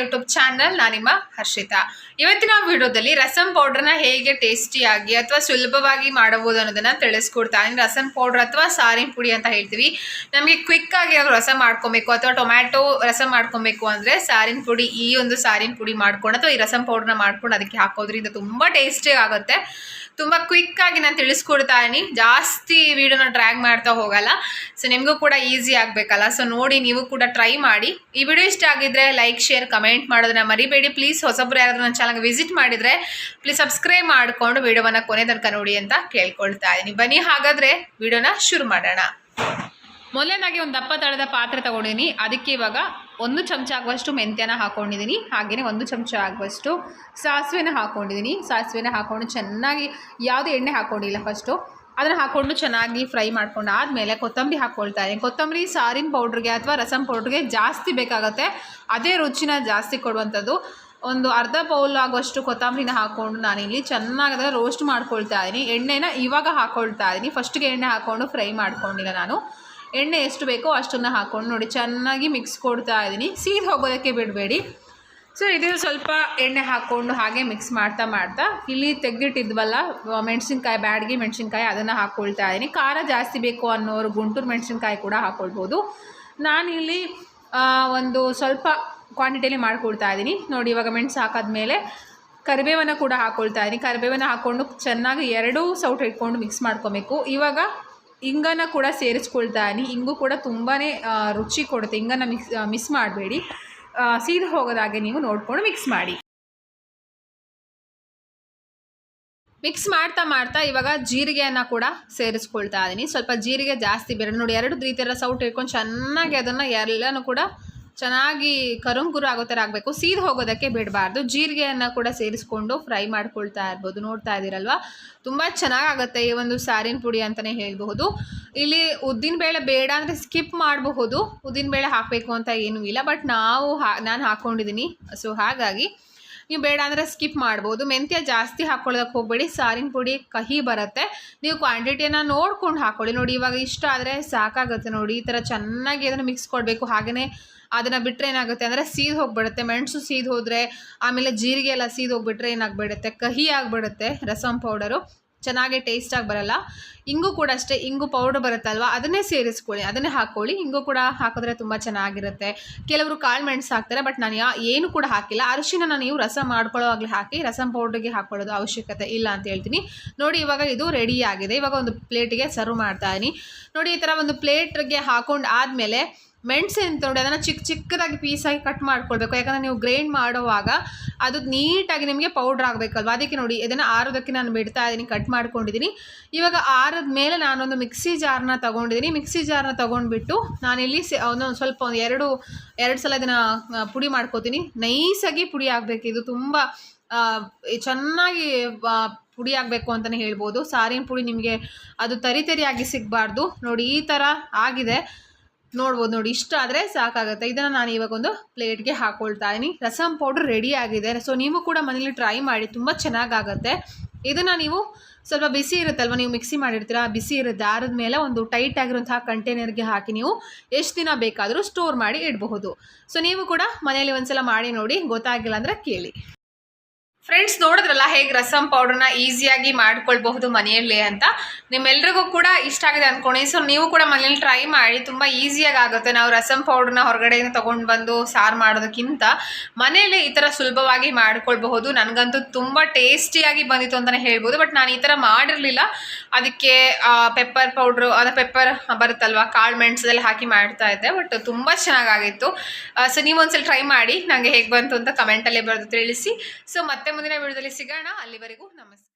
YouTube channel ನಾನು ನಿಮ್ಮ ಹರ್ಷಿತಾ. ಇವತ್ತಿನ ವಿಡಿಯೋದಲ್ಲಿ ರಸಂ ಪೌಡರ್ನ ಹೇಗೆ ಟೇಸ್ಟಿಯಾಗಿ ಅಥವಾ ಸುಲಭವಾಗಿ ಮಾಡಬಹುದು ಅನ್ನೋದನ್ನ ತಿಳಿಸ್ಕೊಡ್ತಾ ಇದ್ದೀನಿ. ರಸಂ ಪೌಡ್ರ್ ಅಥವಾ ಸಾರಿನ ಪುಡಿ ಅಂತ ಹೇಳ್ತೀವಿ. ನಮಗೆ ಕ್ವಿಕ್ ಆಗಿ ರಸಂ ಮಾಡ್ಕೊಬೇಕು ಅಥವಾ ಟೊಮ್ಯಾಟೊ ರಸ ಮಾಡ್ಕೊಬೇಕು ಅಂದರೆ ಸಾರಿನ ಪುಡಿ, ಈ ಒಂದು ಸಾರಿನ ಪುಡಿ ಮಾಡ್ಕೊಂಡು ಅಥವಾ ಈ ರಸಂ ಪೌಡ್ರನ್ನ ಮಾಡ್ಕೊಂಡು ಅದಕ್ಕೆ ಹಾಕೋದ್ರಿಂದ ತುಂಬ ಟೇಸ್ಟಿ ಆಗುತ್ತೆ. ತುಂಬ ಕ್ವಿಕ್ ಆಗಿ ನಾನು ತಿಳಿಸ್ಕೊಡ್ತಾ ಇದೀನಿ ಜಾಸ್ತಿ ವಿಡಿಯೋನ ಡ್ರ್ಯಾಗ್ ಮಾಡ್ತಾ ಹೋಗಲ್ಲ. ಸೊ ನಿಮಗೂ ಕೂಡ ಈಸಿ ಆಗಬೇಕಲ್ಲ. ಸೊ ನೋಡಿ ನೀವು ಕೂಡ ಟ್ರೈ ಮಾಡಿ. ಈ ವಿಡಿಯೋ ಇಷ್ಟ ಆಗಿದ್ರೆ ಲೈಕ್ ಶೇರ್ ಕಮೆಂಟ್ ಮಾಡೋದನ್ನ ಮರಿಬೇಡಿ. ಪ್ಲೀಸ್ ಹೊಸಬ್ರು ಯಾರಾದ್ರೂ ನನ್ನ ಚಾನಲ್ಗೆ ವಿಸಿಟ್ ಮಾಡಿದರೆ ಪ್ಲೀಸ್ ಸಬ್ಸ್ಕ್ರೈಬ್ ಮಾಡಿಕೊಂಡು ವಿಡಿಯೋವನ್ನು ಕೊನೆ ತನಕ ನೋಡಿ ಅಂತ ಕೇಳ್ಕೊಳ್ತಾ ಇದ್ದೀನಿ. ಬನ್ನಿ, ಹಾಗಾದರೆ ವಿಡಿಯೋನ ಶುರು ಮಾಡೋಣ. ಮೊದಲನೇದಾಗಿ ಒಂದು ದಪ್ಪ ತಳದ ಪಾತ್ರೆ ತಗೊಂಡಿದ್ದೀನಿ. ಅದಕ್ಕೆ ಇವಾಗ ಒಂದು ಚಮಚ ಆಗುವಷ್ಟು ಮೆಂತ್ಯನ ಹಾಕೊಂಡಿದ್ದೀನಿ. ಹಾಗೆಯೇ ಒಂದು ಚಮಚ ಆಗುವಷ್ಟು ಸಾಸಿವೆನ ಹಾಕ್ಕೊಂಡಿದ್ದೀನಿ ಸಾಸಿವೆನ ಹಾಕೊಂಡು ಚೆನ್ನಾಗಿ ಯಾವುದೇ ಎಣ್ಣೆ ಹಾಕೊಂಡಿಲ್ಲ ಫಸ್ಟು ಅದನ್ನು ಹಾಕ್ಕೊಂಡು ಚೆನ್ನಾಗಿ ಫ್ರೈ ಮಾಡ್ಕೊಂಡು ಆದಮೇಲೆ ಕೊತ್ತಂಬರಿ ಹಾಕ್ಕೊಳ್ತಾ ಇದ್ದೀನಿ. ಕೊತ್ತಂಬರಿ ಸಾರಿನ ಪೌಡ್ರಿಗೆ ಅಥವಾ ರಸಂ ಪೌಡ್ರಿಗೆ ಜಾಸ್ತಿ ಬೇಕಾಗುತ್ತೆ. ಅದೇ ರುಚಿನ ಜಾಸ್ತಿ ಕೊಡುವಂಥದ್ದು. ಒಂದು ಅರ್ಧ ಬೌಲ್ ಆಗುವಷ್ಟು ಕೊತ್ತಂಬರಿನ ಹಾಕ್ಕೊಂಡು ನಾನಿಲ್ಲಿ ಚೆನ್ನಾಗಿ ಅದನ್ನು ರೋಸ್ಟ್ ಮಾಡ್ಕೊಳ್ತಾ ಇದ್ದೀನಿ. ಎಣ್ಣೆನ ಇವಾಗ ಹಾಕ್ಕೊಳ್ತಾ ಇದ್ದೀನಿ. ಫಸ್ಟಿಗೆ ಎಣ್ಣೆ ಹಾಕ್ಕೊಂಡು ಫ್ರೈ ಮಾಡ್ಕೊಂಡಿಲ್ಲ ನಾನು. ಎಣ್ಣೆ ಎಷ್ಟು ಬೇಕೋ ಅಷ್ಟನ್ನು ಹಾಕ್ಕೊಂಡು ನೋಡಿ ಚೆನ್ನಾಗಿ ಮಿಕ್ಸ್ ಕೊಡ್ತಾ ಇದ್ದೀನಿ. ಸೀದ್ ಹೋಗೋದಕ್ಕೆ ಬಿಡಬೇಡಿ. ಸೊ ಇದು ಸ್ವಲ್ಪ ಎಣ್ಣೆ ಹಾಕ್ಕೊಂಡು ಹಾಗೆ ಮಿಕ್ಸ್ ಮಾಡ್ತಾ ಮಾಡ್ತಾ ಇಲ್ಲಿ ತೆಗೆದಿಟ್ಟಿದ್ವಲ್ಲ, ಮೆಣಸಿನ್ಕಾಯಿ, ಬ್ಯಾಡ್ಗೆ ಮೆಣಸಿನ್ಕಾಯಿ ಅದನ್ನು ಹಾಕ್ಕೊಳ್ತಾ ಇದ್ದೀನಿ. ಖಾರ ಜಾಸ್ತಿ ಬೇಕು ಅನ್ನೋರು ಗುಂಟೂರು ಮೆಣಸಿನ್ಕಾಯಿ ಕೂಡ ಹಾಕ್ಕೊಳ್ಬೋದು ಇಲ್ಲಿ ಒಂದು ಸ್ವಲ್ಪ ಕ್ವಾಂಟಿಟಿಯಲ್ಲಿ ಮಾಡ್ಕೊಳ್ತಾ ಇದ್ದೀನಿ. ನೋಡಿ, ಇವಾಗ ಮೆಣಸು ಹಾಕಾದ್ಮೇಲೆ ಕರಿಬೇವನ್ನು ಕೂಡ ಹಾಕ್ಕೊಳ್ತಾ ಇದ್ದೀನಿ. ಕರಿಬೇವನ್ನು ಹಾಕ್ಕೊಂಡು ಚೆನ್ನಾಗಿ ಎರಡೂ ಸೌಟ್ ಇಟ್ಕೊಂಡು ಮಿಕ್ಸ್ ಮಾಡ್ಕೊಬೇಕು. ಇವಾಗ ಇಂಗನ್ನು ಕೂಡ ಸೇರಿಸ್ಕೊಳ್ತಾ ಇದ್ದೀನಿ. ಇಂಗು ಕೂಡ ತುಂಬಾ ರುಚಿ ಕೊಡುತ್ತೆ. ಇಂಗನ್ನ ಮಿಕ್ಸ್ ಮಿಸ್ ಮಾಡಬೇಡಿ. ಸೀದ ಹೋಗೋದಾಗೆ ನೀವು ನೋಡಿಕೊಂಡು ಮಿಕ್ಸ್ ಮಾಡಿ. ಮಿಕ್ಸ್ ಮಾಡ್ತಾ ಮಾಡ್ತಾ ಇವಾಗ ಜೀರಿಗೆಯನ್ನು ಕೂಡ ಸೇರಿಸ್ಕೊಳ್ತಾ ಇದ್ದೀನಿ ಸ್ವಲ್ಪ ಜೀರಿಗೆ ಜಾಸ್ತಿ ಬೇರೆ ನೋಡಿ, ಎರಡು ರೀತಿಯ ಸೌಟ್ ಇಟ್ಕೊಂಡು ಚೆನ್ನಾಗಿ ಅದನ್ನು ಎಲ್ಲನೂ ಕೂಡ ಚೆನ್ನಾಗಿ ಕರುಂಗುರು ಆಗೋ ಥರ ಆಗಬೇಕು. ಸೀದ್ ಹೋಗೋದಕ್ಕೆ ಬಿಡಬಾರ್ದು. ಜೀರಿಗೆಯನ್ನು ಕೂಡ ಸೇರಿಸ್ಕೊಂಡು ಫ್ರೈ ಮಾಡ್ಕೊಳ್ತಾ ಇರ್ಬೋದು. ನೋಡ್ತಾ ಇದ್ದೀರಲ್ವ? ತುಂಬ ಚೆನ್ನಾಗಾಗುತ್ತೆ ಈ ಒಂದು ಸಾರಿನ ಪುಡಿ ಅಂತಲೇ ಹೇಳಬಹುದು. ಇಲ್ಲಿ ಉದ್ದಿನಬೇಳೆ ಬೇಡ ಅಂದರೆ ಸ್ಕಿಪ್ ಮಾಡಬಹುದು. ಉದ್ದಿನಬೇಳೆ ಹಾಕಬೇಕು ಅಂತ ಏನೂ ಇಲ್ಲ. ಬಟ್ ನಾವು ಹಾ, ನಾನು ಹಾಕ್ಕೊಂಡಿದ್ದೀನಿ ಸೊ ಹಾಗಾಗಿ ನೀವು ಬೇಡ ಅಂದರೆ ಸ್ಕಿಪ್ ಮಾಡ್ಬೋದು. ಮೆಂತ್ಯ ಜಾಸ್ತಿ ಹಾಕ್ಕೊಳ್ಳೋದಕ್ಕೆ ಹೋಗಬೇಡಿ. ಸಾರಿನ ಪುಡಿ ಕಹಿ ಬರುತ್ತೆ. ನೀವು ಕ್ವಾಂಟಿಟಿಯನ್ನು ನೋಡ್ಕೊಂಡು ಹಾಕ್ಕೊಳ್ಳಿ ನೋಡಿ, ಇವಾಗ ಇಷ್ಟ ಆದರೆ ಸಾಕಾಗುತ್ತೆ ನೋಡಿ. ಈ ಥರ ಚೆನ್ನಾಗಿ ಅದನ್ನು ಮಿಕ್ಸ್ ಕೊಡಬೇಕು. ಹಾಗೆಯೇ ಅದನ್ನು ಬಿಟ್ಟರೆ ಏನಾಗುತ್ತೆ ಅಂದರೆ ಸೀದ್ ಹೋಗ್ಬಿಡುತ್ತೆ. ಮೆಣಸು ಸೀದ್ ಹೋದರೆ ಆಮೇಲೆ ಜೀರಿಗೆ ಎಲ್ಲ ಸೀದ್ ಹೋಗ್ಬಿಟ್ರೆ ಏನಾಗ್ಬಿಡುತ್ತೆ? ಕಹಿ ಆಗಿಬಿಡುತ್ತೆ ರಸಂ ಪೌಡರು ಚೆನ್ನಾಗಿ ಟೇಸ್ಟಾಗಿ ಬರಲ್ಲ. ಇಂಗು ಕೂಡ ಅಷ್ಟೇ, ಇಂಗು ಪೌಡರ್ ಬರುತ್ತಲ್ವ, ಅದನ್ನೇ ಸೇರಿಸ್ಕೊಳ್ಳಿ, ಅದನ್ನೇ ಹಾಕ್ಕೊಳ್ಳಿ ಇಂಗು ಕೂಡ ಹಾಕಿದ್ರೆ ತುಂಬ ಚೆನ್ನಾಗಿರುತ್ತೆ. ಕೆಲವರು ಕಾಳು ಮೆಣಸು ಹಾಕ್ತಾರೆ ಬಟ್ ನಾನು ಏನು ಕೂಡ ಹಾಕಿಲ್ಲ. ಅರಿಶಿನ ನೀವು ರಸ ಮಾಡ್ಕೊಳ್ಳೋವಾಗಲೇ ಹಾಕಿ, ರಸಂ ಪೌಡ್ರಿಗೆ ಹಾಕ್ಕೊಳ್ಳೋದು ಅವಶ್ಯಕತೆ ಇಲ್ಲ ಅಂತ ಹೇಳ್ತೀನಿ. ನೋಡಿ, ಇವಾಗ ಇದು ರೆಡಿ ಆಗಿದೆ. ಇವಾಗ ಒಂದು ಪ್ಲೇಟಿಗೆ ಸರ್ವ್ ಮಾಡ್ತಾ ಇದೀನಿ. ನೋಡಿ, ಈ ಥರ ಒಂದು ಪ್ಲೇಟ್ಗೆ ಹಾಕೊಂಡು ಆದಮೇಲೆ ಮೆಣಸು ಅಂತ ನೋಡಿ, ಅದನ್ನು ಚಿಕ್ಕ ಚಿಕ್ಕದಾಗಿ ಪೀಸಾಗಿ ಕಟ್ ಮಾಡ್ಕೊಳ್ಬೇಕು. ಯಾಕಂದರೆ ನೀವು ಗ್ರೈಂಡ್ ಮಾಡುವಾಗ ಅದು ನೀಟಾಗಿ ನಿಮಗೆ ಪೌಡ್ರ್ ಆಗಬೇಕಲ್ವ? ಅದಕ್ಕೆ ನೋಡಿ, ಇದನ್ನು ಆರೋದಕ್ಕೆ ನಾನು ಬಿಡ್ತಾ ಇದ್ದೀನಿ ಕಟ್ ಮಾಡ್ಕೊಂಡಿದ್ದೀನಿ ಇವಾಗ ಆರದ ಮೇಲೆ ನಾನೊಂದು ಮಿಕ್ಸಿ ಜಾರ್ನ ತೊಗೊಂಡಿದ್ದೀನಿ ಮಿಕ್ಸಿ ಜಾರ್ನ ತೊಗೊಂಡ್ಬಿಟ್ಟು ನಾನಿಲ್ಲಿ ಒಂದೊಂದು ಸ್ವಲ್ಪ ಒಂದು ಎರಡು ಎರಡು ಸಲ ಇದನ್ನು ಪುಡಿ ಮಾಡ್ಕೋತೀನಿ. ನೈಸಾಗಿ ಪುಡಿ ಆಗಬೇಕು. ಇದು ತುಂಬ ಚೆನ್ನಾಗಿ ಪುಡಿ ಆಗಬೇಕು ಅಂತಲೇ ಹೇಳ್ಬೋದು. ಸಾರಿನ ಪುಡಿ ನಿಮಗೆ ಅದು ತರಿ ತರಿಯಾಗಿ ಸಿಗಬಾರ್ದು. ನೋಡಿ, ಈ ಥರ ಆಗಿದೆ. ನೋಡ್ಬೋದು ನೋಡಿ, ಇಷ್ಟ ಆದರೆ ಸಾಕಾಗುತ್ತೆ. ಇದನ್ನು ನಾನು ಇವಾಗ ಒಂದು ಪ್ಲೇಟ್ಗೆ ಹಾಕೊಳ್ತಾ ಇದ್ದೀನಿ ರಸಂ ಪೌಡ್ರ್ ರೆಡಿ ಆಗಿದೆ. ಸೊ ನೀವು ಕೂಡ ಮನೇಲಿ ಟ್ರೈ ಮಾಡಿ, ತುಂಬ ಚೆನ್ನಾಗಾಗತ್ತೆ. ಇದನ್ನು ನೀವು ಸ್ವಲ್ಪ ಬಿಸಿ ಇರುತ್ತಲ್ವ? ನೀವು ಮಿಕ್ಸಿ ಮಾಡಿರ್ತೀರ? ಬಿಸಿ ಇರುತ್ತೆ. ಆರದ ಮೇಲೆ ಒಂದು ಟೈಟ್ ಆಗಿರುವಂತಹ ಕಂಟೈನರ್ಗೆ ಹಾಕಿ ನೀವು ಎಷ್ಟು ದಿನ ಬೇಕಾದರೂ ಸ್ಟೋರ್ ಮಾಡಿ ಇಡಬಹುದು. ಸೊ ನೀವು ಕೂಡ ಮನೆಯಲ್ಲಿ ಒಂದ್ಸಲ ಮಾಡಿ ನೋಡಿ, ಗೊತ್ತಾಗಿಲ್ಲ ಅಂದರೆ ಕೇಳಿ. ಫ್ರೆಂಡ್ಸ್ ನೋಡಿದ್ರಲ್ಲ ಹೇಗೆ ರಸಂ ಪೌಡರ್ನ ಈಸಿಯಾಗಿ ಮಾಡ್ಕೊಳ್ಬಹುದು ಮನೆಯಲ್ಲೇ ಅಂತ? ನಿಮ್ಮೆಲ್ರಿಗೂ ಕೂಡ ಇಷ್ಟ ಆಗಿದೆ ಅಂದ್ಕೊಂಡು ಸೊ ನೀವು ಕೂಡ ಮನೇಲಿ ಟ್ರೈ ಮಾಡಿ, ತುಂಬ ಈಸಿಯಾಗಿ ಆಗುತ್ತೆ ನಾವು ರಸಂ ಪೌಡರ್ನ ಹೊರಗಡೆಯಿಂದ ತೊಗೊಂಡು ಬಂದು ಸಾರು ಮಾಡೋದಕ್ಕಿಂತ. ಮನೆಯಲ್ಲೇ ಈ ಥರ ಸುಲಭವಾಗಿ ಮಾಡ್ಕೊಳ್ಬಹುದು. ನನಗಂತೂ ತುಂಬ ಟೇಸ್ಟಿಯಾಗಿ ಬಂದಿತ್ತು ಅಂತಲೇ ಹೇಳ್ಬೋದು. ಬಟ್ ನಾನು ಈ ಥರ ಮಾಡಿರಲಿಲ್ಲ. ಅದಕ್ಕೆ ಪೆಪ್ಪರ್ ಪೌಡ್ರು ಅದು ಪೆಪ್ಪರ್ ಬರುತ್ತಲ್ವ, ಕಾಳು ಮೆಣಸದಲ್ಲಿ ಹಾಕಿ ಮಾಡ್ತಾ ಇದ್ದೆ. ಬಟ್ ತುಂಬ ಚೆನ್ನಾಗಾಗಿತ್ತು. ಸೊ ನೀವು ಒಂದ್ಸಲ ಟ್ರೈ ಮಾಡಿ. ನನಗೆ ಹೇಗೆ ಬಂತು ಅಂತ ಕಮೆಂಟಲ್ಲೇ ಬರೆದು ತಿಳಿಸಿ. ಸೊ ಮತ್ತೆ ಮುಂದಿನ ವಿಡಿಯೋದಲ್ಲಿ ಸಿಗೋಣ. ಅಲ್ಲಿವರೆಗೂ ನಮಸ್ತೆ